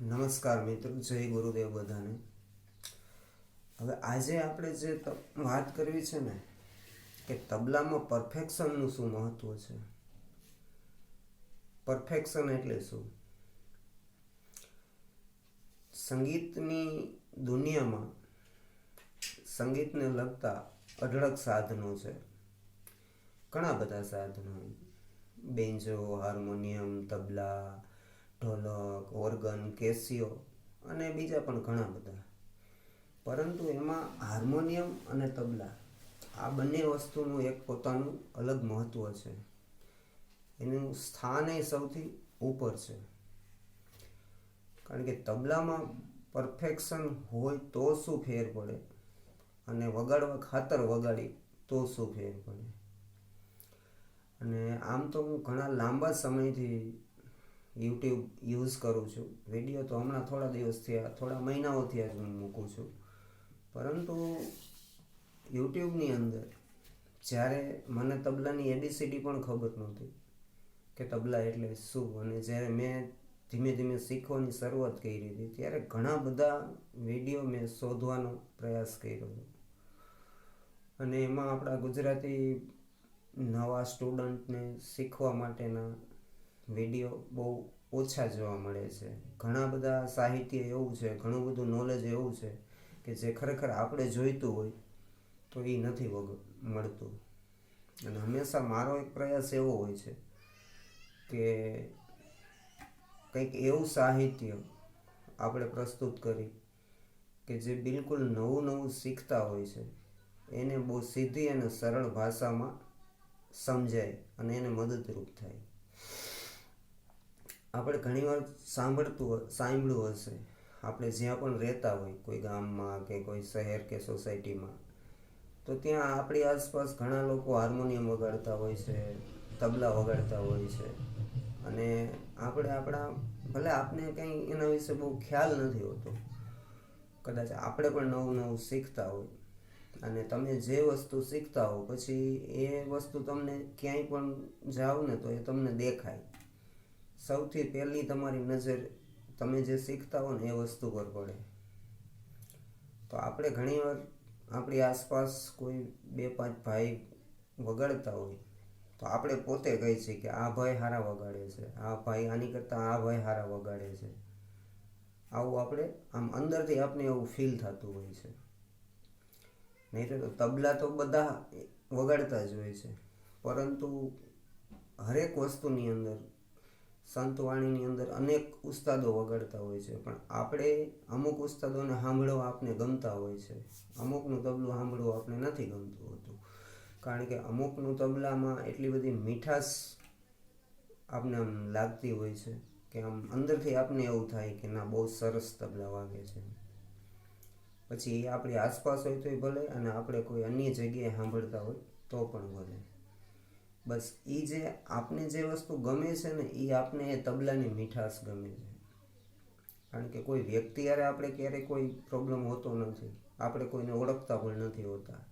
નમસ્કાર મિત્રો, જય ગુરુદેવ બધાને. હવે આજે આપણે જે વાત કરવી છે ને, કે તબલામાં પરફેક્શનનું શું મહત્વ છે? પરફેક્શન એટલે શું? સંગીતની દુનિયામાં સંગીતને લગતા અઢળક સાધનો છે. ઘણા બધા સાધનો. Banjo, harmonium, tabla dholak organ Casio અને બીજા પણ ઘણા બધા. પરંતુ એમાં હાર્મોનિયમ અને તબલા, આ બંને વસ્તુનું એક પોતાનું અલગ મહત્ત્વ છે. એનું સ્થાન એ સૌથી ઉપર છે. કારણ કે તબલામાં પરફેક્શન હોય તો શું ફેર પડે? અને વગાડવા ખાતર વગાડી તો શું ફેર પડે? અને આમ તો હું ઘણા લાંબા સમયથી યુટ્યુબ યુઝ કરું છું. વીડિયો તો હમણાં થોડા દિવસ થયા, થોડા મહિનાઓ થયા જ હું મૂકું છું. પરંતુ યુટ્યુબની અંદર જ્યારે મને તબલાની એબીસીડી પણ ખબર નહોતી કે તબલા એટલે શું અને જ્યારે મેં ધીમે ધીમે શીખવાની શરૂઆત કરી હતી, ત્યારે ઘણા બધા વીડિયો મેં શોધવાનો પ્રયાસ કર્યો હતો. અને એમાં આપણા ગુજરાતી નવા સ્ટુડન્ટને શીખવા માટેના વીડિયો બહુ ઓછા જોવા મળે છે. ઘણા બધા સાહિત્ય એવું છે, ઘણું બધું નોલેજ એવું છે કે જે ખરેખર આપણે જોઈતું હોય તો એ નથી મળતું. અને હંમેશા મારો એક પ્રયાસ એવો હોય છે કે કંઈક એવું સાહિત્ય આપણે પ્રસ્તુત કરી કે જે બિલકુલ નવું નવું શીખતા હોય છે, એને બહુ સીધી અને સરળ ભાષામાં સમજાય અને એને મદદરૂપ થાય. આપણે ઘણીવાર સાંભળતું સાંભળ્યું હશે. આપણે જ્યાં પણ રહેતા હોય, કોઈ ગામમાં કે કોઈ શહેર કે સોસાયટીમાં, તો ત્યાં આપણી આસપાસ ઘણા લોકો હાર્મોનિયમ વગાડતા હોય છે, તબલા વગાડતા હોય છે. અને આપણે આપણા, ભલે આપને કંઈ એના વિશે બહુ ખ્યાલ નથી હોતો, કદાચ આપણે પણ નવું નવું શીખતા હોય. અને તમે જે વસ્તુ શીખતા હો, પછી એ વસ્તુ તમને ક્યાંય પણ જાઓ ને તો એ તમને દેખાય. સૌથી પહેલી તમારી નજર તમે જે શીખતા હો ને એ વસ્તુ પર પડે. તો આપણે ઘણીવાર આપણી આસપાસ કોઈ બે પાંચ ભાઈ વગાડતા હોય, તો આપણે પોતે કહી છીએ કે આ ભાઈ હારા વગાડે છે, આ ભાઈ આની કરતાં આ ભાઈ હારા વગાડે છે. આવું આપણે આમ અંદરથી આપણે એવું ફીલ થતું હોય છે. નહીં તો તબલા તો બધા વગાડતા જ હોય છે. પરંતુ હરેક વસ્તુની અંદર સંતવાણીની અંદર અનેક ઉસ્તાદો વગાડતા હોય છે, પણ આપણે અમુક ઉસ્તાદોને સાંભળવા આપને ગમતા હોય છે. અમુકનું તબલું સાંભળવું આપણે નથી ગમતું હોતું. કારણ કે અમુકનું તબલામાં એટલી બધી મીઠાશ આપને આમ લાગતી હોય છે કે આમ અંદરથી આપને એવું થાય કે ના, બહુ સરસ તબલા વાગે છે. પછી એ આપણી આસપાસ હોય તોય ભલે અને આપણે કોઈ અન્ય જગ્યાએ સાંભળતા હોય તો પણ ભલે. બસ એ જે આપને જે વસ્તુ ગમે છે ને એ આપને એ તબલાની મીઠાશ ગમે છે. કારણ કે કોઈ વ્યક્તિ યારે આપણે ક્યારેય કોઈ પ્રોબ્લેમ હોતો નથી. આપણે કોઈને ઓળખતા પણ નથી હોતા.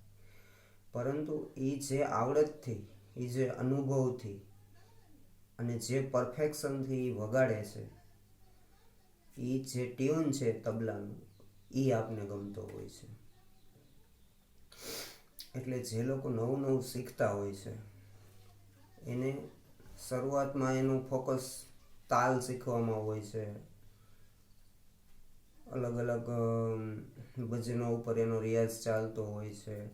પરંતુ એ જે આવડતથી એ જે અનુભવથી અને જે પરફેક્શનથી એ વગાડે છે એ જે ટ્યુન છે તબલાનું એ આપને ગમતો હોય છે. એટલે જે લોકો નવું નવું શીખતા હોય છે એને શરૂઆતમાં એનું ફોકસ તાલ શીખવામાં હોય છે. અલગ અલગ ભજનો ઉપર એનો રિયાઝ ચાલતો હોય છે.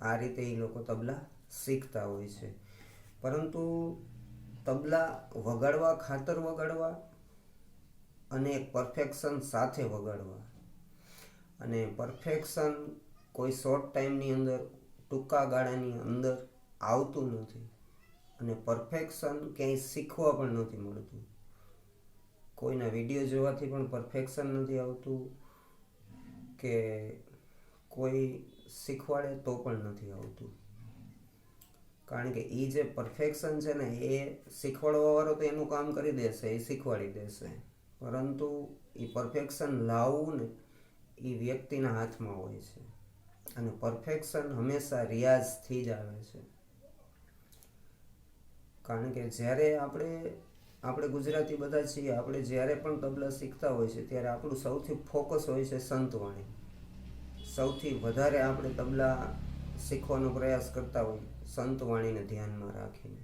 આ રીતે એ લોકો તબલા શીખતા હોય છે. પરંતુ તબલા વગાડવા, ખાતર વગાડવા અને પરફેક્શન સાથે વગાડવા. અને પરફેક્શન કોઈ શોર્ટ ટાઈમની અંદર, ટૂંકા ગાળાની અંદર આવતું નથી. અને પરફેક્શન ક્યાંય શીખવા પણ નથી મળતું. કોઈના વીડિયો જોવાથી પણ પરફેક્શન નથી આવતું કે કોઈ શીખવાડે તો પણ નથી આવતું. કારણ કે એ જે પરફેક્શન છે ને, એ શીખવાડવાવાળો તો એનું કામ કરી દેશે, એ શીખવાડી દેશે. પરંતુ એ પરફેક્શન લાવવું ને એ વ્યક્તિના હાથમાં હોય છે. અને પરફેક્શન હંમેશા રિયાઝથી જ આવે છે. કારણ કે જ્યારે આપણે આપણે ગુજરાતી બધા છીએ, આપણે જ્યારે પણ તબલા શીખતા હોય છે, ત્યારે આપણું સૌથી ફોકસ હોય છે સંતવાણી. સૌથી વધારે આપણે તબલા શીખવાનો પ્રયાસ કરતા હોય, સંતવાણીને ધ્યાનમાં રાખીને.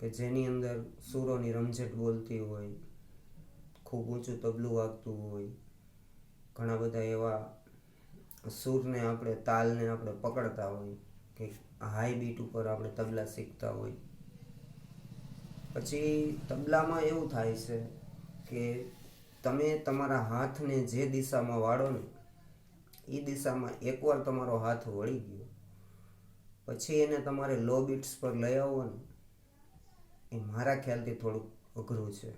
કે જેની અંદર સૂરોની રમઝટ બોલતી હોય, ખૂબ ઊંચું તબલું વાગતું હોય, ઘણા બધા એવા સૂરને આપણે, તાલને આપણે પકડતા હોય, કે હાઈ બીટ ઉપર આપણે તબલા શીખતા હોય. પછી તબલામાં એવું થાય છે કે તમે તમારા હાથને જે દિશામાં વાળો ને એ દિશામાં એકવાર તમારો હાથ વળી ગયો, પછી એને તમારે લો બીટ્સ પર લઈ આવવો ને એ મારા ખ્યાલથી થોડુંક અઘરું છે.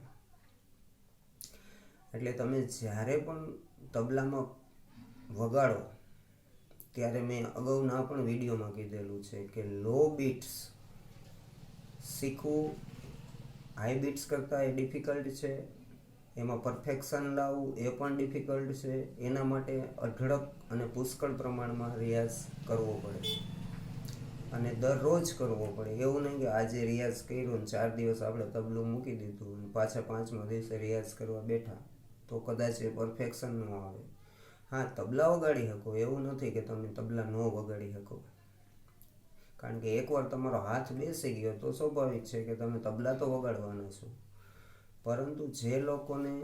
એટલે તમે જ્યારે પણ તબલામાં વગાડો, ત્યારે મેં અગાઉના પણ વિડીયોમાં કીધેલું છે કે લો બીટ્સ શીખવું હાઈ બીટ્સ કરતાં એ ડિફિકલ્ટ છે. એમાં પરફેક્શન લાવવું એ પણ ડિફિકલ્ટ છે. એના માટે અઢળક અને પુષ્કળ પ્રમાણમાં રિયાઝ કરવો પડે અને દરરોજ કરવો પડે. એવું નહીં કે આજે રિયાઝ કર્યો ને ચાર દિવસ આપણે તબલું મૂકી દીધું અને પાછા પાંચમા દિવસે રિયાઝ કરવા બેઠા, તો કદાચ એ પરફેક્શન ન આવે. હા, તબલા વગાડી શકો. એવું નથી કે તમે તબલા ન વગાડી શકો. કારણ કે એકવાર તમારો હાથ બેસી ગયો તો સ્વાભાવિક છે કે તમે તબલા તો વગાડવાના છો. પરંતુ જે લોકોને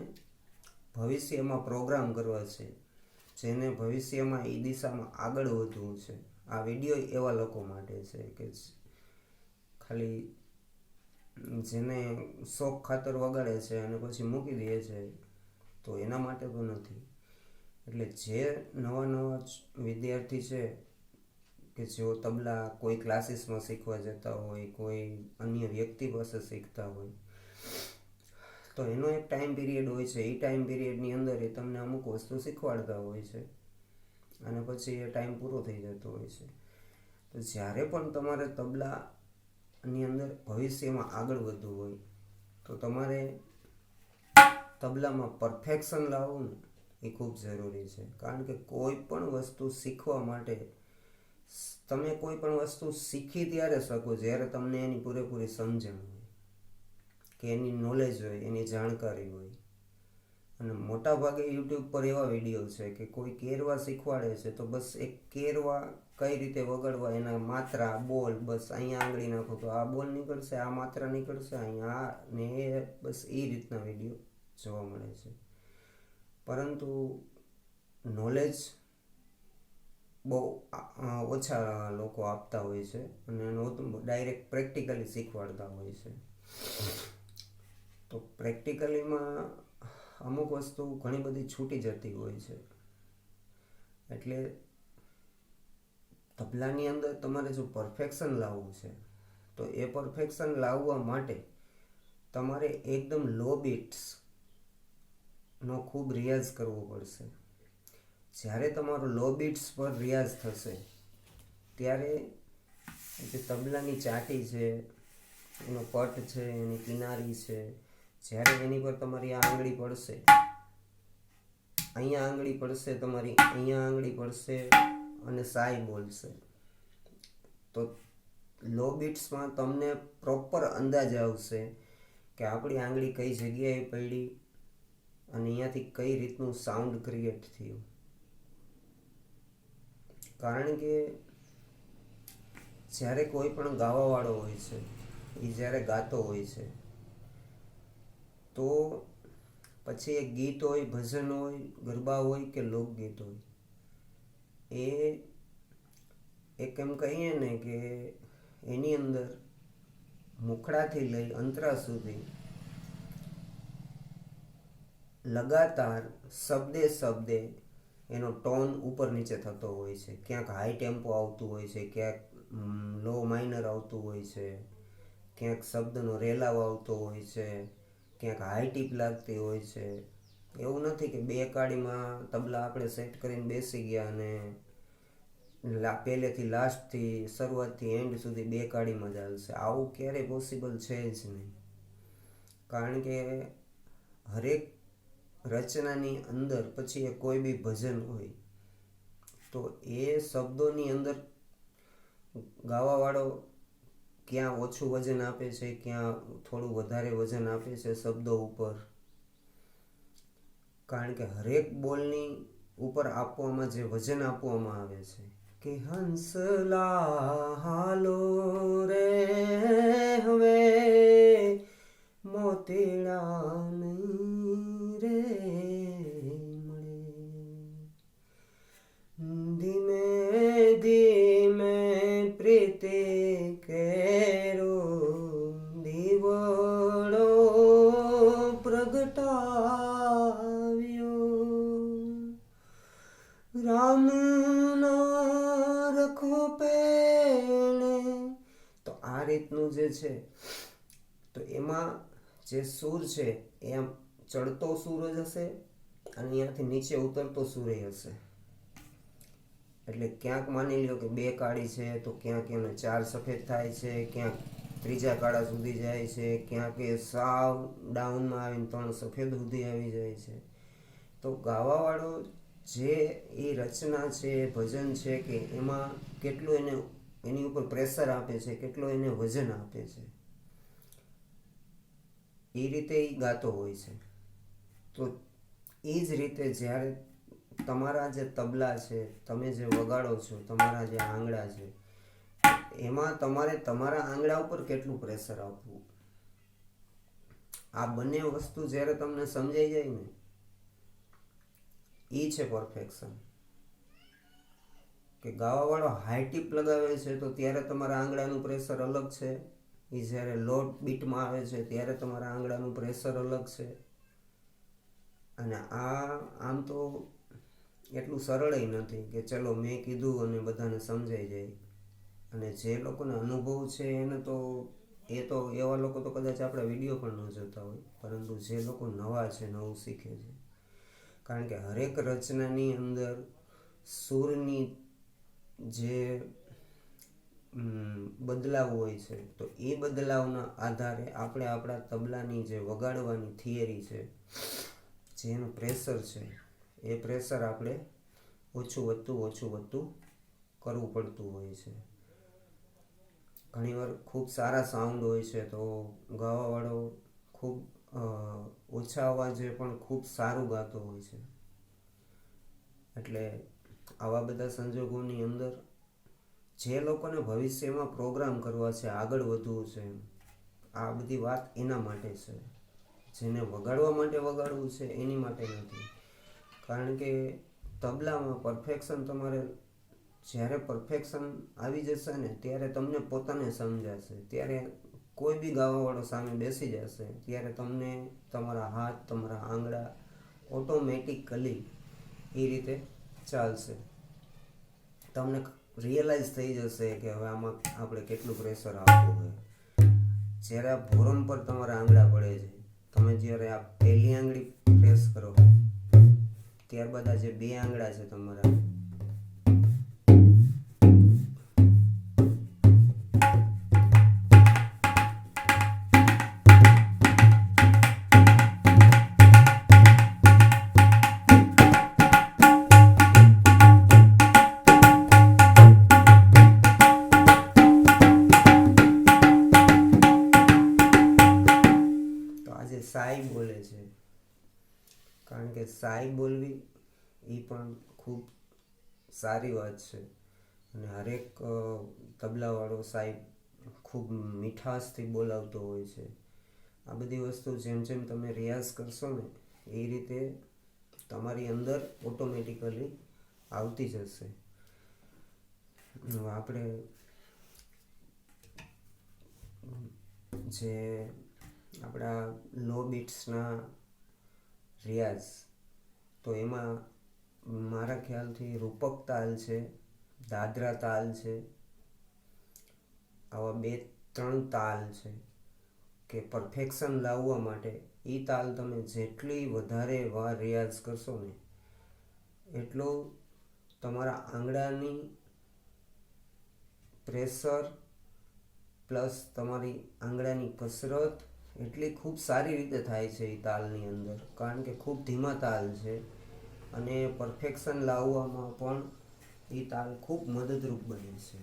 ભવિષ્યમાં પ્રોગ્રામ કરવા છે, જેને ભવિષ્યમાં એ દિશામાં આગળ વધવું છે, આ વીડિયો એવા લોકો માટે છે કે ખાલી જેને શોખ ખાતર વગાડે છે અને પછી મૂકી દે છે, તો એના માટે તો નથી. એટલે જે નવા નવા વિદ્યાર્થી છે કે જેઓ તબલા કોઈ ક્લાસીસમાં શીખવા જતા હોય, કોઈ અન્ય વ્યક્તિ પાસે શીખતા હોય, તો એનો એક ટાઈમ પીરિયડ હોય છે. એ ટાઈમ પીરિયડની અંદર એ તમને અમુક વસ્તુ શીખવાડતા હોય છે અને પછી એ ટાઈમ પૂરો થઈ જતો હોય છે. તો જ્યારે પણ તમારે તબલાની અંદર ભવિષ્યમાં આગળ વધવું હોય, તો તમારે તબલામાં પરફેક્શન લાવવું એ ખૂબ જરૂરી છે. કારણ કે કોઈ પણ વસ્તુ શીખવા માટે તમે કોઈ પણ વસ્તુ શીખી ત્યારે શકો, જ્યારે તમને એની પૂરેપૂરી સમજણ હોય કે એની નોલેજ હોય, એની જાણકારી હોય. અને મોટા ભાગે યુટ્યુબ પર એવા વીડિયો છે કે કોઈ કેરવા શીખવાડે છે, તો બસ એક કેરવા કઈ રીતે વગાડવા, એના માત્રા, બોલ, બસ અહીંયા આંગળી નાખો તો આ બોલ નીકળશે, આ માત્રા નીકળશે, અહીંયા ને એ, બસ એ રીતના વીડિયો જોવા મળે છે. પરંતુ નોલેજ બહુ ઓછા લોકો આપતા હોય છે અને ડાયરેક્ટ પ્રેક્ટિકલી શીખવાડતા હોય છે. તો પ્રેક્ટિકલીમાં અમુક વસ્તુ ઘણી બધી છૂટી જતી હોય છે. એટલે તબલાની અંદર તમારે જો પરફેક્શન લાવવું છે, તો એ પરફેક્શન લાવવા માટે તમારે એકદમ લો બીટ્સનો ખૂબ રિયાઝ કરવો પડશે. જ્યારે તમારો લો બીટ્સ પર રિયાઝ થશે, ત્યારે જે તબલાની ચાટી છે, એનો પટ છે, એની કિનારી છે, જ્યારે એની પર તમારી આ આંગળી પડશે, અહીંયા આંગળી પડશે, તમારી અહીંયા આંગળી પડશે અને સાઈ બોલશે. તો લો બીટ્સમાં તમને પ્રોપર અંદાજ આવશે કે આપણી આંગળી કઈ જગ્યાએ પડી અને અહીંયાથી કઈ રીતનું સાઉન્ડ ક્રિએટ થયું. કારણ કે જ્યારે કોઈ પણ ગાવાવાળો હોય છે, એ જ્યારે ગાતો હોય છે, તો પછી એ ગીત હોય, ભજન હોય, ગરબા હોય કે લોકગીત હોય, એ એક એમ કહીએ ને કે એની અંદર મુખડાથી લઈ અંતરા સુધી લગાતાર શબ્દે શબ્દે એનો ટોન ઉપર નીચે થતો હોય છે. ક્યાંક હાઈ ટેમ્પો આવતું હોય છે, ક્યાંક લો માઇનર આવતું હોય છે, ક્યાંક શબ્દનો રેલાવ આવતો હોય છે, ક્યાંક હાઈ ટીપ લાગતી હોય છે. એવું નથી કે બે કાળીમાં તબલા આપણે સેટ કરીને બેસી ગયા અને પહેલેથી લાસ્ટથી શરૂઆતથી એન્ડ સુધી બે કાળીમાં જ આવશે આવું ક્યારેય પોસિબલ છે જ નહીં. કારણ કે હરેક રચનાની અંદર પછી એ કોઈ બી ભજન હોય, તો એ શબ્દોની અંદર ગાવાવાળો ક્યાં ઓછું વજન આપે છે, ક્યાં થોડું વધારે વજન આપે છે શબ્દો ઉપર. કારણ કે હરેક બોલની ઉપર આપવામાં જે વજન આપવામાં આવે છે, કે હંસલા હાલો રે હવે મોતીડા છે. તો એમાં જે સૂર છે, એ ચડતો સૂર જ હશે અને અહીંયાથી નીચે ઉતરતો સૂર્ય હશે. એટલે ક્યાંક માની લ્યો કે બે કાળી છે, તો ક્યાંક એને ચાર સફેદ થાય છે, ક્યાંક ત્રીજા કાળા સુધી જાય છે, ક્યાંક એ સાવ ડાઉનમાં આવીને ત્રણ સફેદ સુધી આવી જાય છે. તો ગાવાવાળો જે એ રચના છે, ભજન છે કે એમાં કેટલું એને એની ઉપર પ્રેશર આપે છે, કેટલો એને વજન આપે છે. એ રીતે એ ગાતો હોય છે. તો એ જ રીતે જ્યારે તમારા જે તબલા છે, તમે જે વગાડો છો, તમારા જે આંગળા છે, એમાં તમારે તમારા આંગળા ઉપર કેટલું પ્રેશર આપવું? આ બંને વસ્તુ જ્યારે તમને સમજાઈ જાય ને એ છે પરફેક્શન કે ગાવાવાળો હાઈ ટીપ લગાવે છે, તો ત્યારે તમારા આંગળાનું પ્રેશર અલગ છે. એ જ્યારે લોટ બીટમાં આવે છે, ત્યારે તમારા આંગળાનું પ્રેશર અલગ છે. અને આ, આમ તો એટલું સરળ નથી કે ચલો મેં કીધું અને બધાને સમજાઈ જાય. અને જે લોકોને અનુભવ છે, એને તો, એ તો, એવા લોકો તો કદાચ આપણા વીડિયો પણ ન જોતા હોય, પરંતુ જે લોકો નવા છે, નવું શીખે છે. કારણ કે હરેક રચનાની અંદર સૂરની જે બદલાવ હોય છે, તો એ બદલાવના આધારે આપણે આપણા તબલાની જે વગાડવાની થિયરી છે, જેનું પ્રેશર છે, એ પ્રેશર આપણે ઓછું વધતું ઓછું વધતું કરવું પડતું હોય છે. ઘણીવાર ખૂબ સારા સાઉન્ડ હોય છે, તો ગાવાવાળો ખૂબ ઓછા અવાજે પણ ખૂબ સારું ગાતો હોય છે. એટલે આવા બધા સંજોગોની અંદર જે લોકોને ભવિષ્યમાં પ્રોગ્રામ કરવા છે, આગળ વધવું છે, આ બધી વાત એના માટે છે. જેને વગાડવા માટે વગાડવું છે, એની માટે નથી. કારણ કે તબલામાં પરફેક્શન તમારે જ્યારે પરફેક્શન આવી જશે ને, ત્યારે તમને પોતાને સમજાશે. ત્યારે કોઈ બી ગાવાવાળો સામે બેસી જશે, ત્યારે તમને તમારા હાથ, તમારા આંગળા ઓટોમેટિકલી એ રીતે ચાલશે. તમને રિયલાઇઝ થઈ જશે કે હવે આમાં આપણે કેટલું પ્રેશર આપવું હોય. જ્યારે આ ભોરમ પર તમારા આંગળા પડે છે, તમે જ્યારે આ પહેલી આંગળી પ્રેસ કરો, ત્યારબાદ આ જે બે આંગળા છે તમારા કારણ કે સાઈ બોલવી એ પણ ખૂબ સારી વાત છે. અને હરેક તબલાવાળો સાઈ ખૂબ મીઠાશથી બોલાવતો હોય છે. આ બધી વસ્તુ જેમ જેમ તમે રિયાઝ કરશો ને, એ રીતે તમારી અંદર ઓટોમેટિકલી આવતી જશે. આપણે જે આપણા લો બીટ્સના રિયાઝ. તો એમાં મારા ખ્યાલથી રૂપક તાલ છે, દાદરા તાલ છે, આવા બે ત્રણ તાલ છે કે પરફેક્શન લાવવા માટે એ તાલ તમે જેટલી વધારે વાર રિયાઝ કરશો ને, એટલો તમારા આંગળાની પ્રેશર પ્લસ તમારી આંગળાની કસરત એટલી ખૂબ સારી રીતે થાય છે એ તાલની અંદર. કારણ કે ખૂબ ધીમા તાલ છે અને પરફેક્શન લાવવામાં પણ એ તાલ ખૂબ મદદરૂપ બને છે.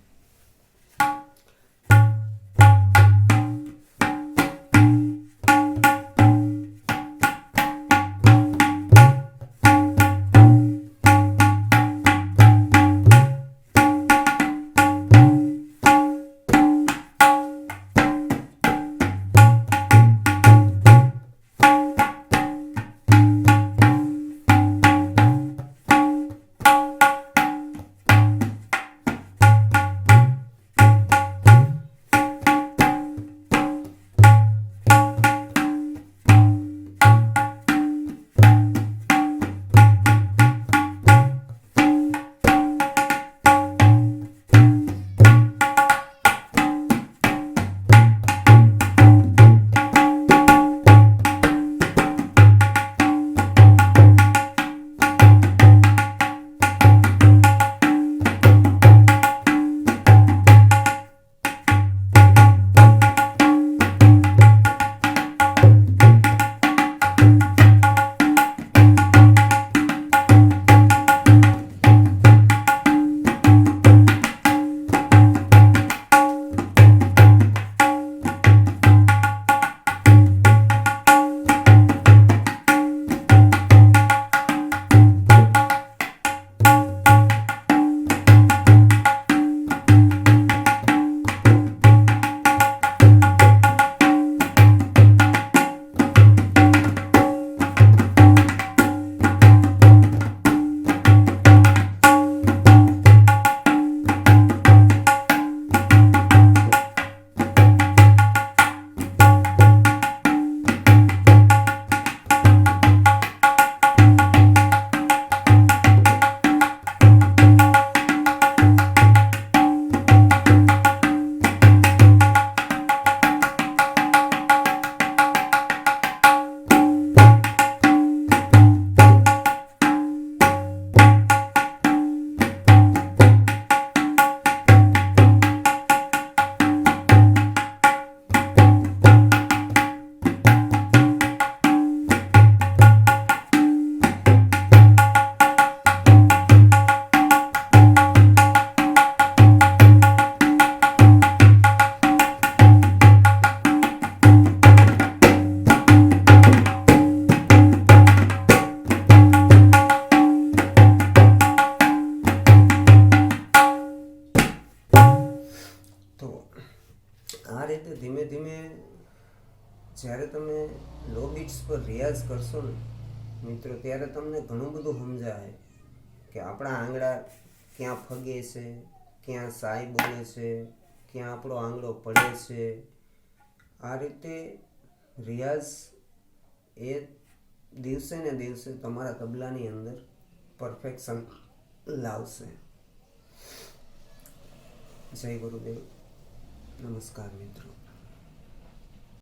તો આ રીતે ધીમે ધીમે જ્યારે તમે લો બીટ્સ પર રિયાઝ કરશો ને, મિત્રો, ત્યારે તમને ઘણું બધું સમજાય કે આપણા આંગળા ક્યાં ફગે છે, ક્યાં સાય બોલે છે, ક્યાં આપણો આંગળો પડે છે. આ રીતે રિયાઝ એ દિવસે ને દિવસે તમારા તબલાની અંદર પરફેક્શન લાવશે. જય ગુરુદેવ. નમસ્કાર મિત્રો.